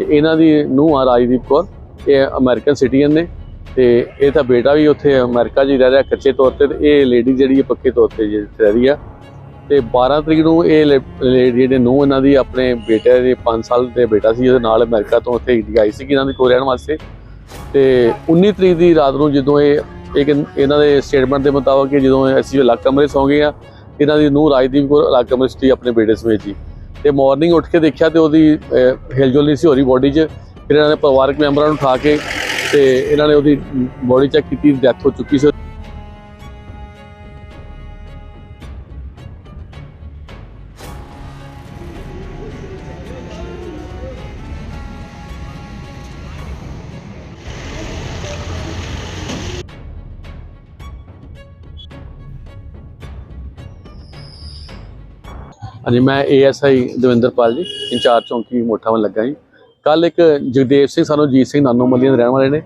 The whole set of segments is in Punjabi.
ਤੇ ਇਹਨਾਂ ਦੀ ਨੂੰਹ ਆ ਰਾਜਦੀਪ ਕੌਰ, ਇਹ ਅਮਰੀਕਨ ਸਿਟੀਜ਼ਨ ਨੇ ਤੇ ਇਹ ਤਾਂ ਬੇਟਾ ਵੀ ਉੱਥੇ ਅਮਰੀਕਾ 'ਚ ਹੀ ਰਹਿ ਰਿਹਾ ਕੱਚੇ ਤੌਰ ਤੇ ਤੇ ਇਹ ਲੇਡੀ ਜਿਹੜੀ ਹੈ ਪੱਕੇ ਤੌਰ ਤੇ ਜਿੱਥੇ ਰਹਿ ਰਹੀ ਆ। ਤੇ 12 ਤਰੀਕ ਨੂੰ ਇਹ ਲੇਡੀ ਜਿਹੜੇ ਨੂੰਹ ਇਹਨਾਂ ਦੀ ਆਪਣੇ ਬੇਟੇ ਦੇ 5 ਸਾਲ ਦੇ ਬੇਟਾ ਸੀ, ਉਹਦੇ ਨਾਲ ਅਮਰੀਕਾ ਤੋਂ ਉੱਥੇ ਇੰਡੀਆ ਆਈ ਸੀ ਇਹਨਾਂ ਦੇ ਕੋਲ ਰਹਿਣ ਵਾਸਤੇ। ਤੇ 19 ਤਰੀਕ ਦੀ ਰਾਤ ਨੂੰ ਜਦੋਂ ਇਹ ਇੱਕ ਇਹਨਾਂ ਦੇ ਸਟੇਟਮੈਂਟ ਦੇ ਮੁਤਾਬਕ ਕਿ ਜਦੋਂ ਅਸੀਂ ਅਲੱਗ ਕਮਰੇ ਸੌਂ ਗਏ ਆ, ਇਹਨਾਂ ਦੀ ਨੂੰਹ ਰਾਜਦੀਪ ਕੌਰ ਅਲੱਗ ਕਮਰੇ 'ਚ ਸੀ ਆਪਣੇ ਬੇਟੇ ਸਮੇਤ ਜੀ। ਤੇ ਮਾਰਨਿੰਗ ਉੱਠ ਕੇ ਦੇਖਿਆ ਤੇ ਉਹਦੀ ਹਿਲਜੁਲ ਨਹੀਂ ਸੀ ਹੋ ਰਹੀ ਬੋਡੀ 'ਚ। ਫਿਰ ਇਹਨਾਂ ਨੇ ਪਰਿਵਾਰਕ ਮੈਂਬਰਾਂ ਨੂੰ ਉਠਾ ਕੇ ਤੇ ਇਹਨਾਂ ਨੇ ਉਹਦੀ ਬੋਡੀ ਚੈੱਕ ਕੀਤੀ ਡੈਥ ਹੋ ਚੁੱਕੀ ਸੀ। ਹਾਂਜੀ, ਮੈਂ ਏਐਸਆਈ ਦਵਿੰਦਰਪਾਲ ਜੀ, ਇੰਚਾਰਜ ਚੌਂਕੀ ਮੋਠਾ ਲੱਗਾ ਜੀ। ਕੱਲ ਇੱਕ ਜਗਦੇਵ ਸਿੰਘ, ਸਾਨੂੰ ਜੀਤ ਸਿੰਘ ਨਾਨੋ ਮੱਲੀਆਂ ਦੇ ਰਹਿਣ ਵਾਲੇ ਨੇ।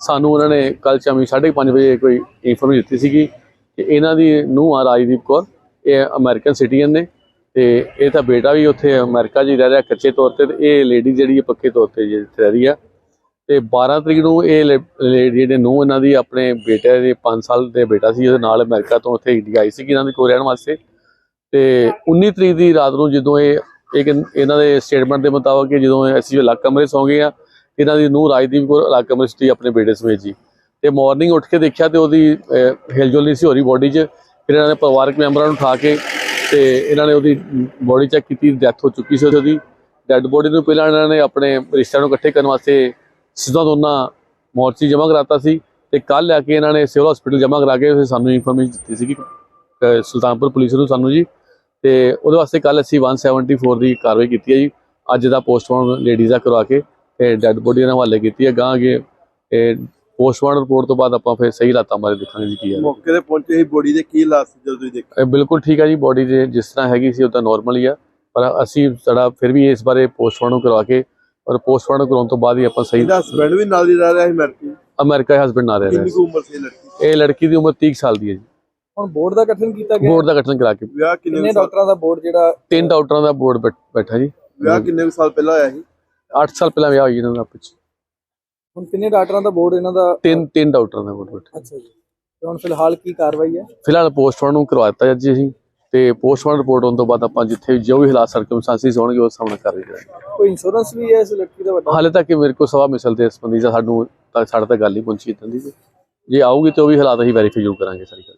ਸਾਨੂੰ ਉਹਨਾਂ ਨੇ ਕੱਲ ਸ਼ਾਮੀ 5:30 ਵਜੇ ਕੋਈ ਇਨਫੋਰਮੇਸ਼ਨ ਦਿੱਤੀ ਸੀਗੀ ਕਿ ਇਹਨਾਂ ਦੀ ਨੂੰਹ ਆ ਰਾਜਦੀਪ ਕੌਰ, ਇਹ ਅਮਰੀਕਨ ਸਿਟੀਜ਼ਨ ਨੇ ਤੇ ਇਹ ਤਾਂ ਬੇਟਾ ਵੀ ਉੱਥੇ ਅਮਰੀਕਾ 'ਚ ਹੀ ਰਹਿ ਰਿਹਾ, ਕੱਚੇ ਤੌਰ ਤੇ ਤੇ ਇਹ ਲੇਡੀ ਜਿਹੜੀ ਹੈ ਪੱਕੇ ਤੌਰ ਤੇ ਜਿੱਥੇ ਰਹਿ ਰਹੀ ਆ। ਤੇ 12 ਤਰੀਕ ਨੂੰ ਇਹ ਲੇਡੀ ਜਿਹੜੇ ਨੂੰ ਇਹਨਾਂ ਦੀ ਆਪਣੇ ਬੇਟੇ ਦੇ 5 ਸਾਲ ਦੇ ਬੇਟਾ ਸੀ, ਉਹਦੇ ਨਾਲ ਅਮਰੀਕਾ ਤੋਂ ਉੱਥੇ ਇੰਡੀਆ ਆਈ ਸੀ ਇਹਨਾਂ ਦੇ ਕੋਲ ਰਹਿਣ ਵਾਸਤੇ। ਤੇ 19 ਤਰੀਕ ਦੀ ਰਾਤ ਨੂੰ ਜਦੋਂ ਇਹ ਇੱਕ ਇਹਨਾਂ ਦੇ ਸਟੇਟਮੈਂਟ ਦੇ ਮੁਤਾਬਕ ਕਿ ਜਦੋਂ ਅਸੀਂ ਅਲੱਗ ਕਮਰੇ ਸੌਂ ਗਏ ਆ, ਇਹਨਾਂ ਦੀ ਨੂੰਹ ਰਾਜਦੀਪ ਕੌਰ ਅਲੱਗ ਕਮਰੇ 'ਚ ਆਪਣੇ ਬੇਟੇ ਸਮੇਤ ਜੀ। ਤੇ ਮਾਰਨਿੰਗ ਉੱਠ ਕੇ ਦੇਖਿਆ ਤੇ ਉਹਦੀ ਹਿਲਜੁਲ ਨਹੀਂ ਸੀ ਹੋ ਰਹੀ ਬੋਡੀ 'ਚ, ਫਿਰ ਇਹਨਾਂ ਨੇ ਪਰਿਵਾਰਕ ਮੈਂਬਰਾਂ ਨੂੰ ਉਠਾ ਕੇ ਤੇ ਇਹਨਾਂ ਨੇ ਉਹਦੀ ਬੋਡੀ ਚੈੱਕ ਕੀਤੀ ਡੈਥ ਹੋ ਚੁੱਕੀ ਸੀ ਉਹਦੀ ਡੈੱਡ ਬੋਡੀ ਨੂੰ ਪਹਿਲਾਂ ਇਹਨਾਂ ਨੇ ਆਪਣੇ ਰਿਸ਼ਤਿਆਂ ਨੂੰ ਇਕੱਠੇ ਕਰਨ ਵਾਸਤੇ ਸਿੱਧਾ ਦੋਨਾਂ ਮੋਰਚੀ ਜਮ੍ਹਾਂ ਕਰਾਤਾ ਸੀ ਤੇ ਕੱਲ ਆ ਕੇ ਇਹਨਾਂ ਨੇ ਸਿਵਲ ਹਸਪੀਟਲ ਜਮ੍ਹਾਂ ਕਰਾ ਕੇ ਫਿਰ ਸਾਨੂੰ ਇਨਫੋਰਮੇਸ਼ਨ ਦਿੱਤੀ ਸੀ ਕਿ ਸੁਲਤਾਨਪੁਰ ਪੁਲਿਸ ਨੂੰ ਸਾਨੂੰ ਜੀ ਤੇ ਉਹਦੇ ਵਾਸਤੇ ਕੱਲ ਅਸੀਂ 174 ਦੀ ਕਾਰਵਾਈ ਕੀਤੀ ਹੈ ਜੀ। ਅੱਜ ਦਾ ਪੋਸਟਮਾਰਟਮ ਲੇਡੀਜ਼ ਦਾ ਕਰਵਾ ਕੇ ਤੇ ਡੈੱਡ ਬੋਡੀ ਨਾਲ ਹਵਾਲੇ ਕੀਤੀ ਹੈ। ਗਾਂ ਅਗੇ ਇਹ ਪੋਸਟਮਾਰਟਮ ਰਿਪੋਰਟ ਤੋਂ ਬਾਅਦ ਆਪਾਂ ਫਿਰ ਸਹੀ ਹਾਲਾਤਾਂ ਬਾਰੇ ਦੇਖਾਂਗੇ ਜੀ ਕੀ ਹੈ। ਮੌਕੇ ਤੇ ਪਹੁੰਚੇ ਸੀ ਬੋਡੀ ਦੇ ਕੀ ਹਾਲਾਤ ਸੀ ਜਦੋਂ ਤੁਸੀਂ ਦੇਖਿਆ ਬਿਲਕੁਲ ਠੀਕ ਹੈ ਜੀ। ਬੋਡੀ ਦੇ ਜਿਸ ਤਰ੍ਹਾਂ ਹੈਗੀ ਸੀ ਉਹ ਤਾਂ ਨਾਰਮਲ ਹੀ ਆ। ਪਰ ਅਸੀਂ ਸਾਡਾ ਫਿਰ ਵੀ ਇਸ ਬਾਰੇ ਪੋਸਟਮਾਰਟਮ ਕਰਵਾ ਕੇ ਔਰ ਪੋਸਟਮਾਰਟਮ ਕਰਾਉਣ ਤੋਂ ਬਾਅਦ ਹੀ ਆਪਾਂ ਸਹੀ ਹਸਬੰਡ ਵੀ ਨਾਲ ਹੀ ਰਹਿ ਰਿਹਾ ਸੀ ਅਮਰੀਕੀ? ਅਮਰੀਕਾ ਹਸਬੰਡ ਨਾਲ ਰਹਿ ਰਿਹਾ ਕਿੰਨੀ ਕੁ ਉਮਰ ਸੀ ਲੜਕੀ? ਸੀ। ਇਹ ਲੜਕੀ ਦੀ ਉਮਰ 30 ਸਾਲ ਦੀ ਹੈ ਜੀ। ਹੁਣ ਬੋਰਡ ਦਾ ਗਠਨ ਕੀਤਾ ਗਿਆ? ਬੋਰਡ ਦਾ ਗਠਨ ਕਰਾ ਕੇ। ਵਿਆਹ ਕਿੰਨੇ ਕਿੰਨੇ ਸਾਲ? ਡਾਕਟਰਾਂ ਦਾ ਬੋਰਡ ਜਿਹੜਾ ਤਿੰਨ ਡਾਕਟਰਾਂ ਦਾ ਬੋਰਡ ਬੈਠਾ ਜੀ। ਵਿਆਹ ਕਿੰਨੇ ਕੁ ਸਾਲ ਪਹਿਲਾਂ ਹੋਇਆ ਸੀ? 8 ਸਾਲ ਪਹਿਲਾਂ ਵਿਆਹ ਹੋਈ ਇਹਨਾਂ ਦਾ ਆਪਸ 'ਚ। ਹੁਣ ਕਿੰਨੇ ਡਾਕਟਰਾਂ ਦਾ ਬੋਰਡ ਇਹਨਾਂ ਦਾ? ਤਿੰਨ ਤਿੰਨ ਡਾਕਟਰਾਂ ਦਾ ਬੋਰਡ ਬੈਠਾ। ਅੱਛਾ ਜੀ। ਤੇ ਹੁਣ ਫਿਲਹਾਲ ਕੀ ਕਾਰਵਾਈ ਹੈ? ਫਿਲਹਾਲ ਪੋਸਟਮਾਰਟਮ ਕਰਵਾ ਦਿੱਤਾ ਜੀ ਅਸੀਂ। ਤੇ ਪੋਸਟਮਾਰਟਮ ਰਿਪੋਰਟ ਆਉਣ ਤੋਂ ਬਾਅਦ ਆਪਾਂ ਜਿੱਥੇ ਵੀ ਜੋ ਵੀ ਹਾਲਾਤ ਸਰਕਮਸਟੈਂਸਿਸ ਹੋਣਗੇ ਉਸ ਸਾਹਮਣੇ ਕਰ ਹਾਂ। ਕੋਈ ਇੰਸ਼ੋਰੈਂਸ ਵੀ ਹੈ ਇਸ ਲੜਕੀ ਦਾ ਵੱਡਾ? ਹਾਲੇ ਤੱਕ ਮੇਰੇ ਕੋਲ ਸਵਾ ਮਿਸਲ ਦੇ ਸੰਬੰਧੀ ਜਾਂ ਸਾਨੂੰ ਤਾਂ ਸਾਡੇ ਤੱਕ ਗੱਲ ਨਹੀਂ ਪਹੁੰਚੀ ਇਦਾਂ ਦੀ। ਜੇ ਆਊਗੀ ਤੇ ਉਹ ਵੀ ਹਾਲਾਤ ਅਸੀਂ ਵੈਰੀਫਾਈ ਜ਼ਰੂਰ ਕਰਾਂਗੇ ਸਾਰੀ ਗੱਲ।